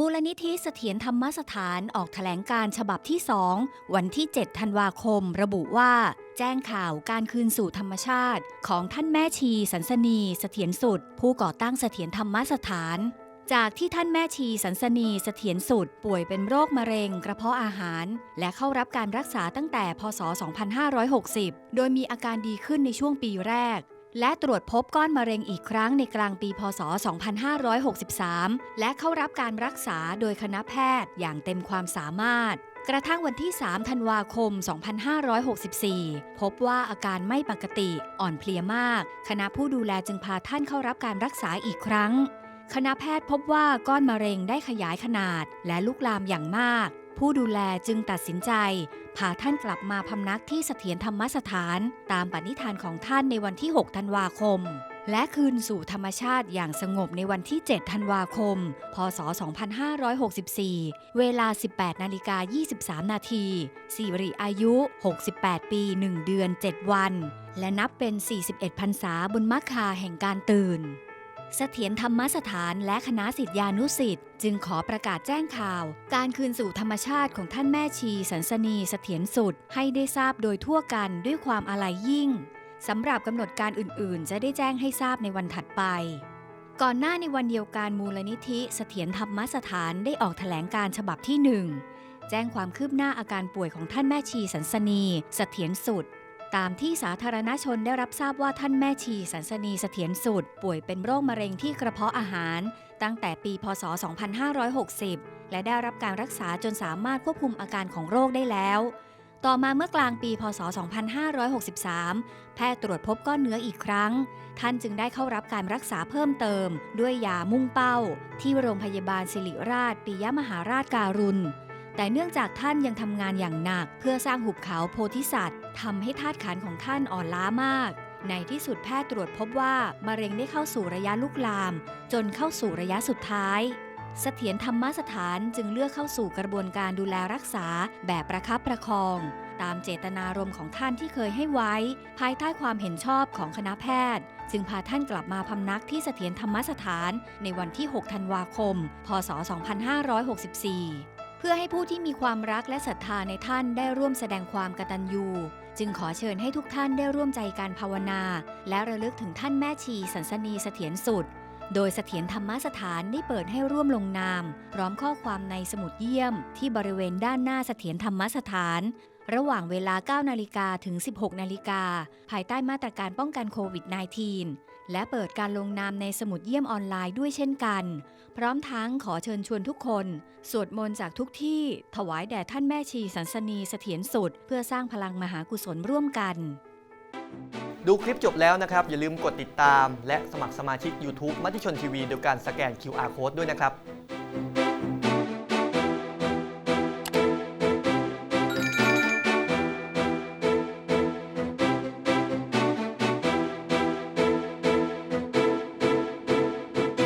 มูลนิธิเสถียรธรรมสถานออกแถลงการฉบับที่ 2 วันที่ 7 ธันวาคม ระบุว่า แจ้งข่าวการคืนสู่ธรรมชาติ ของท่านแม่ชีสันสนีเสถียรสุด ผู้ก่อตั้งเสถียรธรรมสถาน จากที่ท่านแม่ชีสันสนีเสถียรสุด ป่วยเป็นโรคมะเร็งกระเพาะอาหาร และเข้ารับการรักษาตั้งแต่พศ 2560 โดยมีอาการดีขึ้นในช่วงปีแรก และตรวจพบก้อนมะเร็งอีกครั้งในกลางปีพศ 2563 และเข้ารับการรักษาโดยคณะแพทย์อย่างเต็มความสามารถ กระทั่งวันที่ 3 ธันวาคม 2564 พบว่าอาการไม่ปกติอ่อนเพลียมาก คณะผู้ดูแลจึงพาท่านเข้ารับการรักษาอีกครั้ง คณะแพทย์พบว่าก้อนมะเร็งได้ขยายขนาดและลุกลามอย่างมาก ผู้ดูแลจึงตัดสินใจพาท่านกลับมาพำนักที่เสถียรธรรมสถาน ตามปณิธานของท่านในวันที่ 6 ธันวาคม และคืนสู่ธรรมชาติอย่างสงบในวันที่ 7 ธันวาคม พศ 2564 เวลา 18 นาฬิกา 23 นาทีสิริอายุ 68 ปี 1 เดือน 7 วัน และนับเป็น 41พรรษาบุญมักคาแห่งการตื่น เสถียรธรรมสถานและคณะสิทธิานุสิทธิ์จึงขอประกาศแจ้งข่าว การคืนสู่ธรรมชาติของท่านแม่ชีสันสนีเสถียรสุด ให้ได้ทราบโดยทั่วกันด้วยความอาลัยยิ่งสำหรับกำหนดการอื่นๆ จะได้แจ้งให้ทราบในวันถัดไป ก่อนหน้าในวันเดียวกันมูลนิธิเสถียรธรรมสถานได้ออกแถลงการฉบับที่หนึ่งแจ้งความคืบหน้าอาการป่วยของท่านแม่ชีสันสนีเสถียรสุด ตามที่สาธารณชนได้รับทราบว่าท่านแม่ชีสันสนีเสถียรสุด ป่วยเป็นโรคมะเร็งที่กระเพาะอาหาร ตั้งแต่ปีพศ 2560 และได้รับการรักษาจนสามารถควบคุมอาการของโรคได้แล้ว ต่อมาเมื่อกลางปีพศ 2563 แพทย์ตรวจพบก้อนเนื้ออีกครั้ง ท่านจึงได้เข้ารับการรักษาเพิ่มเติม ด้วยยามุ่งเป้า ที่โรงพยาบาลศิริราช ปิยมหาราชการุณ แต่เนื่องจากท่านยังทำงานอย่างหนัก เพื่อสร้างหุบเขาโพธิสัตว์ทำให้ธาตุขันของท่านอ่อนล้ามาก ในที่สุดแพทย์ตรวจพบว่ามะเร็งได้เข้าสู่ระยะลุกลาม จนเข้าสู่ระยะสุดท้ายเสถียรธรรมสถานจึงเลือกเข้าสู่กระบวนการดูแลรักษาแบบประคับประคอง ตามเจตนารมณ์ของท่านที่เคยให้ไว้ ภายใต้ความเห็นชอบของคณะแพทย์ จึงพาท่านกลับมาพำนักที่เสถียรธรรมสถานในวันที่ 6 ธันวาคม พศ 2564 พื่อให้ผู้ที่มีความรักและศรัทธาในท่านได้ร่วมแสดงความกตัญญูจึงขอเชิญให้ทุกท่านได้ร่วมใจการภาวนา และระลึกถึงท่านแม่ชีสันสนีเสถียรสุด โดยเสถียรธรรมสถานได้เปิดให้ร่วมลงนาม พร้อมข้อความในสมุดเยี่ยม ที่บริเวณด้านหน้าเสถียรธรรมสถาน ระหว่างเวลา 9 นาฬิกาถึง 16 นาฬิกา ภายใต้มาตรการป้องกันโควิด -19 และเปิดการลงนามในสมุดเยี่ยมออนไลน์ด้วยเช่นกัน พร้อมทั้งขอเชิญชวนทุกคน สวดมนต์จากทุกที่ ถวายแด่ท่านแม่ชีสันสนีเสถียรสุด เพื่อสร้างพลังมหากุศลร่วมกัน ดูคลิปจบแล้วนะครับ อย่าลืมกดติดตาม และสมัครสมาชิก YouTube มติชนทีวีโดยการสแกน QR Code ด้วยนะครับ